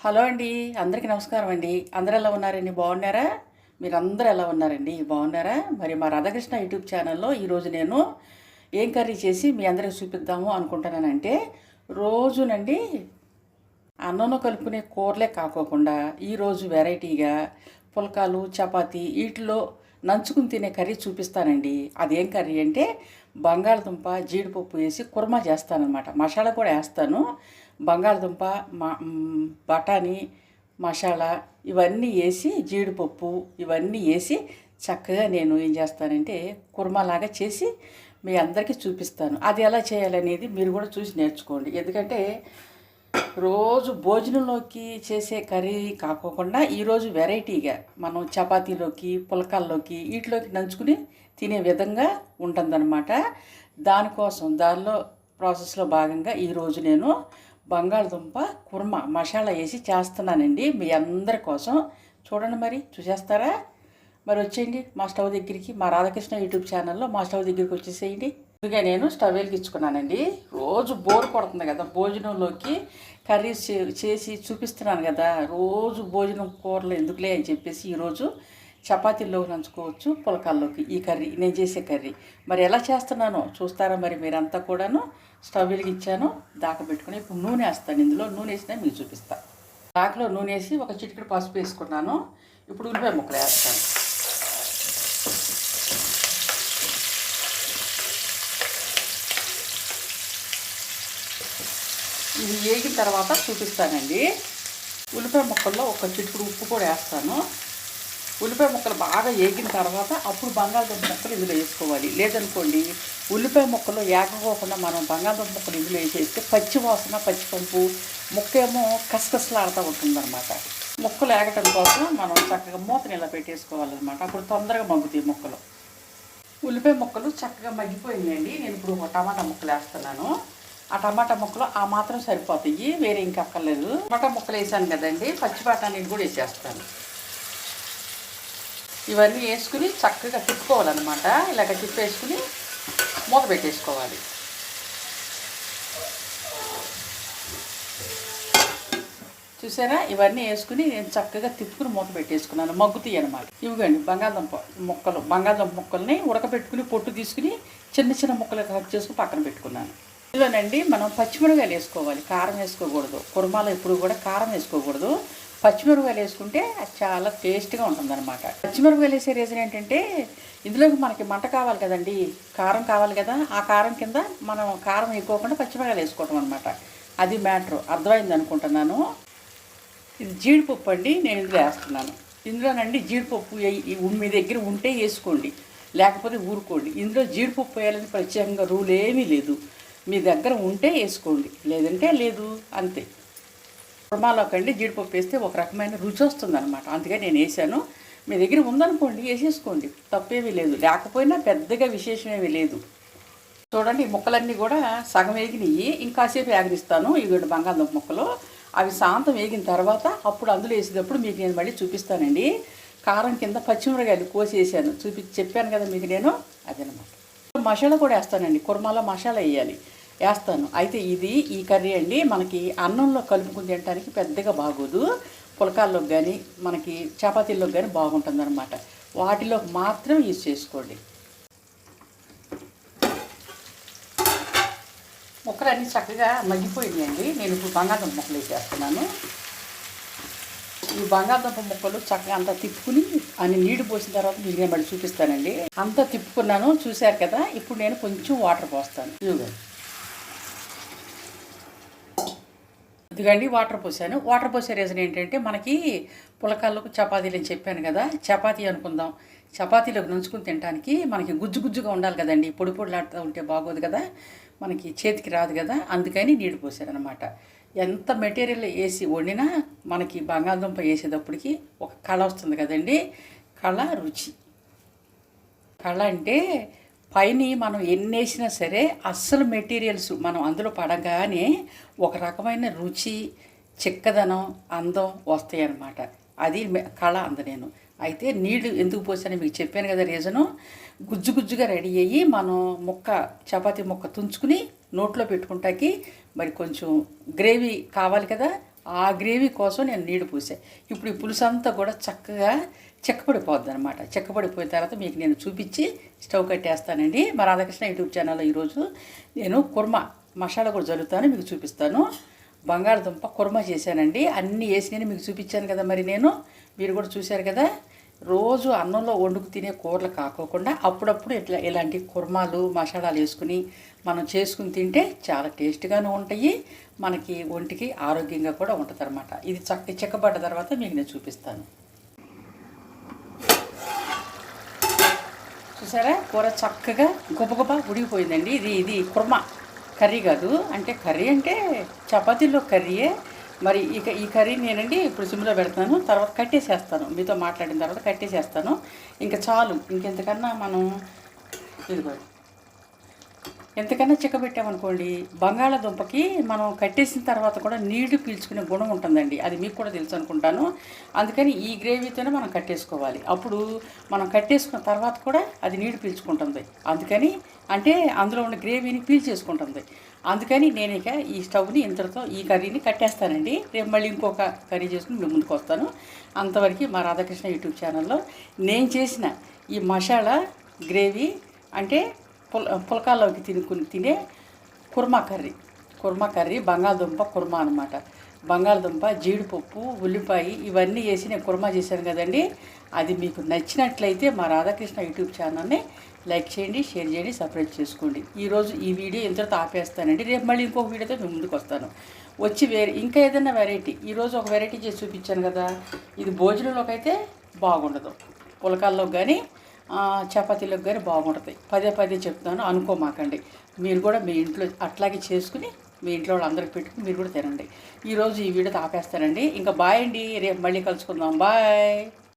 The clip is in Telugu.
హలో అండి అందరికీ నమస్కారం అండి. అందరు ఎలా ఉన్నారండి? బాగున్నారా? మీరు అందరూ ఎలా ఉన్నారండి? బాగున్నారా? మరి మా రాధాకృష్ణ యూట్యూబ్ ఛానల్లో ఈరోజు నేను ఏం కర్రీ చేసి మీ అందరికి చూపిద్దాము అనుకుంటున్నానంటే రోజునండి అన్నంలో కలుపుకునే కూరలే కాకోకుండా ఈరోజు వెరైటీగా పుల్కాలు చపాతీ వీటిలో నంచుకుని తినే కర్రీ చూపిస్తానండి. అదేం కర్రీ అంటే బంగాళదుంప జీడిపప్పు వేసి కుర్మా చేస్తానమాట మసాలా కూడా వేస్తాను. బంగాళదుంప బఠానీ మసాలా ఇవన్నీ వేసి జీడిపప్పు ఇవన్నీ వేసి చక్కగా నేను ఏం చేస్తానంటే కుర్మాలాగా చేసి మీ అందరికీ చూపిస్తాను. అది ఎలా చేయాలనేది మీరు కూడా చూసి నేర్చుకోండి. ఎందుకంటే రోజు భోజనంలోకి చేసే కర్రీ కాకోకుండా ఈరోజు వెరైటీగా మనం చపాతీలోకి పులకాల్లోకి వీటిలోకి నంచుకుని తినే విధంగా ఉంటుందన్నమాట. దానికోసం దానిలో ప్రాసెస్లో భాగంగా ఈరోజు నేను బంగాళదుంప కుర్మా మసాలా వేసి చేస్తున్నానండి. మీ అందరి కోసం చూడండి మరి చూసేస్తారా? మరి వచ్చేయండి మా స్టవ్ దగ్గరికి మా రాధాకృష్ణ యూట్యూబ్ ఛానల్లో మా స్టవ్ దగ్గరికి వచ్చేసేయండి. ముందుగా నేను స్టవ్ వెలిగించుకున్నానండి. రోజు బోర్ కొడుతుంది కదా భోజనంలోకి కర్రీస్ చే- చేసి చూపిస్తున్నాను కదా రోజు భోజనం కూరలు ఎందుకులే అని చెప్పేసి ఈరోజు చపాతీల్లోకి నంచుకోవచ్చు పులకాల్లోకి. ఈ కర్రీ నేను చేసే కర్రీ. మరి ఎలా చేస్తున్నానో చూస్తారా మరి మీరంతా కూడాను? స్టవ్ వెలిగించాను దాకా పెట్టుకుని ఇప్పుడు నూనె వేస్తాను. ఇందులో నూనె వేసినా మీకు చూపిస్తాను దాకలో నూనె వేసి ఒక చిటికెడు పసుపు వేసుకున్నాను. ఇప్పుడు ఉల్లిపాయ ముక్కలు వేస్తాను. ఇది వేగిన తర్వాత చూపిస్తానండి. ఉల్లిపాయ ముక్కల్లో ఒక చిటుకుడు ఉప్పు కూడా వేస్తాను. ఉల్లిపాయ ముక్కలు బాగా వేగిన తర్వాత అప్పుడు బంగాళదుంప ముక్కలు ఇందులో వేసుకోవాలి. లేదనుకోండి ఉల్లిపాయ ముక్కలు ఏకపోకుండా మనం బంగాళదుంప ముక్కలు ఇందులో వేసేస్తే పచ్చి వాసన పచ్చిపంపు ముక్క ఏమో కసకసలాడుతూ ఉంటుందన్నమాట. ముక్కలు ఏగటం కోసం మనం చక్కగా మూతని ఇలా పెట్టేసుకోవాలన్నమాట. అప్పుడు తొందరగా మగ్గుతాయి ముక్కలు. ఉల్లిపాయ ముక్కలు చక్కగా మగ్గిపోయినాయండి. నేను ఇప్పుడు టమాటా ముక్కలు వేస్తున్నాను. ఆ టమాటా ముక్కలు ఆ మాత్రం సరిపోతాయి. వేరే ఇంకా అక్కర్లేదు. టమాటా ముక్కలు వేసాను కదండి పచ్చి బఠానీలు కూడా వేసేస్తాను. ఇవన్నీ వేసుకుని చక్కగా తిప్పుకోవాలన్నమాట. ఇలాగ తిప్పేసుకుని మూత పెట్టేసుకోవాలి. చూసారా? ఇవన్నీ వేసుకుని నేను చక్కగా తిప్పుకుని మూత పెట్టేసుకున్నాను. మగ్గుతాయి అనమాట ఇవిగండి బంగాళదుంప ముక్కలు. బంగాళదుంప ముక్కల్ని ఉడకబెట్టుకుని పొట్టు తీసుకుని చిన్న చిన్న ముక్కలు కట్ చేసుకుని పక్కన పెట్టుకున్నాను. ఇందులోనండి మనం పచ్చిమిరపకాయలు వేసుకోవాలి. కారం వేసుకోకూడదు. కుర్మాలో ఎప్పుడు కూడా కారం వేసుకోకూడదు. పచ్చిమిరపకాయలు వేసుకుంటే అది చాలా టేస్ట్గా ఉంటుందన్నమాట. పచ్చిమిరపకాయలు వేసే రీజన్ ఏంటంటే ఇందులోకి మనకి మంట కావాలి కదండి. కారం కావాలి కదా. ఆ కారం కింద మనం కారం ఎక్కువకుండా పచ్చిమిరపకాయలు వేసుకోవటం అనమాట అది మ్యాటర్. అర్థమైంది అనుకుంటున్నాను. ఇది జీడిపప్పు అండి. నేను ఇందులో వేస్తున్నాను. ఇందులోనండి జీడిపప్పు మీ దగ్గర ఉంటే వేసుకోండి. లేకపోతే ఊరుకోండి. ఇందులో జీడిపప్పు వేయాలని ప్రత్యేకంగా రూల్ ఏమీ లేదు. మీ దగ్గర ఉంటే వేసుకోండి. లేదంటే లేదు అంతే. కుర్మాలోకండి జీడిపప్పు వేస్తే ఒక రకమైన రుచి వస్తుందన్నమాట. అందుకే నేను వేసాను. మీ దగ్గర ఉందనుకోండి వేసేసుకోండి. తప్పేమీ లేదు. లేకపోయినా పెద్దగా విశేషమేమీ లేదు. చూడండి ఈ ముక్కలన్నీ కూడా సగం వేగినాయి. ఇంకాసేపు వేగనిస్తాను. ఇవి బంగాళదుంప ముక్కలు. అవి శాంతం వేగిన తర్వాత అప్పుడు అందులో వేసేటప్పుడు మీకు నేను మళ్ళీ చూపిస్తానండి. కారం కింద పచ్చిమిరకాయలు కోసి వేసాను చూపి చెప్పాను కదా మీకు నేను. అదనమాట మసాలా కూడా వేస్తానండి. కుర్మాలో మసాలా వేయాలి. వేస్తాను. అయితే ఇది ఈ కర్రీ అండి మనకి అన్నంలో కలుపుకుని తినడానికి పెద్దగా బాగోదు. పులకాల్లో కానీ మనకి చపాతీల్లోకి కానీ బాగుంటుంది అనమాట వాటిలో మాత్రం యూజ్ చేసుకోండి. ముక్కలు అన్నీ చక్కగా మగ్గిపోయినాయండి. నేను ఇప్పుడు బంగాళదుంప ముక్కలు వేసేస్తున్నాను. ఈ బంగాళదుంప ముక్కలు చక్కగా అంతా తిప్పుకుని అన్ని నీళ్ళు పోసిన తర్వాత మీకు నేను మళ్ళీ చూపిస్తానండి. అంతా తిప్పుకున్నాను చూశారు కదా? ఇప్పుడు నేను కొంచెం వాటర్ పోస్తాను. ఇదిగో. ఇదిగండి వాటర్ పోసాను. వాటర్ పోసే రీజన్ ఏంటంటే మనకి పులకాళ్ళకు చపాతీలు అని చెప్పాను కదా చపాతీ అనుకుందాం. చపాతీలోకి నుంచుకుని తినడానికి మనకి గుజ్జు గుజ్జుగా ఉండాలి కదండి. పొడి పొడిలాడుతూ ఉంటే బాగోదు కదా. మనకి చేతికి రాదు కదా. అందుకని నీళ్ళు పోసాను అనమాట ఎంత మెటీరియల్ వేసి వండినా మనకి బంగాళదుంప వేసేటప్పటికి ఒక కళ వస్తుంది కదండి. కళ రుచి. కళ అంటే పైన మనం ఎన్ని వేసినా సరే అస్సలు మెటీరియల్స్ మనం అందులో పడగానే ఒక రకమైన రుచి చిక్కదనం అందం వస్తాయి అన్నమాట అది కళ అంద నేను. అయితే నీళ్ళు ఎందుకు పోసానో మీకు చెప్పాను కదా రీజను. గుజ్జు గుజ్జుగా రెడీ అయ్యి మనం ముక్క చపాతీ ముక్క తుంచుకుని నోట్లో పెట్టుకుంటాకి మరి కొంచెం గ్రేవీ కావాలి కదా. ఆ గ్రేవీ కోసం నేను నీళ్ళు పూసా. ఇప్పుడు ఈ పులుసు అంతా కూడా చక్కగా చెక్కపడిపోద్ది అనమాట చెక్కపడిపోయిన తర్వాత మీకు నేను చూపించి స్టవ్ కట్టేస్తానండి. మా రాధాకృష్ణ యూట్యూబ్ ఛానల్లో ఈరోజు నేను కుర్మా మసాలా కూడా జరుగుతాను మీకు చూపిస్తాను. బంగాళదుంప కుర్మా చేశానండి. అన్నీ వేసి నేను మీకు చూపించాను కదా మరి నేను. మీరు కూడా చూశారు కదా? రోజు అన్నంలో వండుకు తినే కూరలు కాకోకుండా అప్పుడప్పుడు ఇట్లా ఇలాంటి కుర్మాలు మసాలాలు వేసుకుని మనం చేసుకుని తింటే చాలా టేస్ట్గానే ఉంటాయి. మనకి ఒంటికి ఆరోగ్యంగా కూడా ఉంటుంది అనమాట ఇది చక్క చెక్కబడ్డ తర్వాత మీకు నేను చూపిస్తాను. చూసారా? కూర చక్కగా గుబగుబ ఉడిగిపోయిందండి ఇది ఇది కుర్మా. కర్రీ కాదు. అంటే కర్రీ అంటే చపాతీలో కర్రీయే. మరి ఇక ఈ కర్రీ నేనండి ఇప్పుడు సిమ్లో పెడతాను తర్వాత కట్టేసేస్తాను. మీతో మాట్లాడిన తర్వాత కట్టేసేస్తాను. ఇంకా చాలు ఇంకెంతకన్నా మనం ఇదిగోండి ఎంతకన్నా చిక్కబెట్టామనుకోండి బంగాళాదుంపకి మనం కట్టేసిన తర్వాత కూడా నీళ్ళు పీల్చుకునే గుణం ఉంటుందండి. అది మీకు కూడా తెలుసు అనుకుంటాను. అందుకని ఈ గ్రేవీతోనే మనం కట్టేసుకోవాలి. అప్పుడు మనం కట్టేసుకున్న తర్వాత కూడా అది నీళ్ళు పీల్చుకుంటుంది. అందుకని అంటే అందులో ఉన్న గ్రేవీని పీల్చేసుకుంటుంది. అందుకని నేను ఇక ఈ స్టవ్ని ఇంతటితో ఈ కర్రీని కట్టేస్తానండి. రేపు మళ్ళీ ఇంకొక కర్రీ చేసుకుని మేము ముందుకు వస్తాను. అంతవరకు మా రాధాకృష్ణ యూట్యూబ్ ఛానల్లో నేను చేసిన ఈ మసాలా గ్రేవీ అంటే పుల పులకాల్లోకి తినుకుని తినే కుర్మా కర్రీ. కుర్మా కర్రీ బంగాళదుంప కుర్మా అనమాట బంగాళదుంప జీడిపప్పు ఉల్లిపాయ ఇవన్నీ వేసి నేను కుర్మా చేశాను కదండి. అది మీకు నచ్చినట్లయితే మా రాధాకృష్ణ యూట్యూబ్ ఛానల్ని లైక్ చేయండి షేర్ చేయండి సపరేట్ చేసుకోండి. ఈరోజు ఈ వీడియో ఇంతటితో ఆపేస్తానండి. రేపు మళ్ళీ ఇంకొక వీడియోతో మేము ముందుకు వస్తాను. వచ్చి వేరే ఇంకా ఏదైనా వెరైటీ ఈరోజు ఒక వెరైటీ చేసి చూపించాను కదా. ఇది భోజనంలోకి అయితే బాగుండదు. పులకాల్లో కానీ చపాతీలకు కానీ బాగుంటుంది. పదే పదే చెప్తాను అనుకోమాకండి. మీరు కూడా మీ ఇంట్లో అట్లాగే చేసుకుని మీ ఇంట్లో వాళ్ళందరికి పెట్టుకుని మీరు కూడా తినండి. ఈరోజు ఈ వీడియో ఆపేస్తానండి. ఇంకా బాయ్ అండి. రేపు మళ్ళీ కలుసుకుందాం. బాయ్.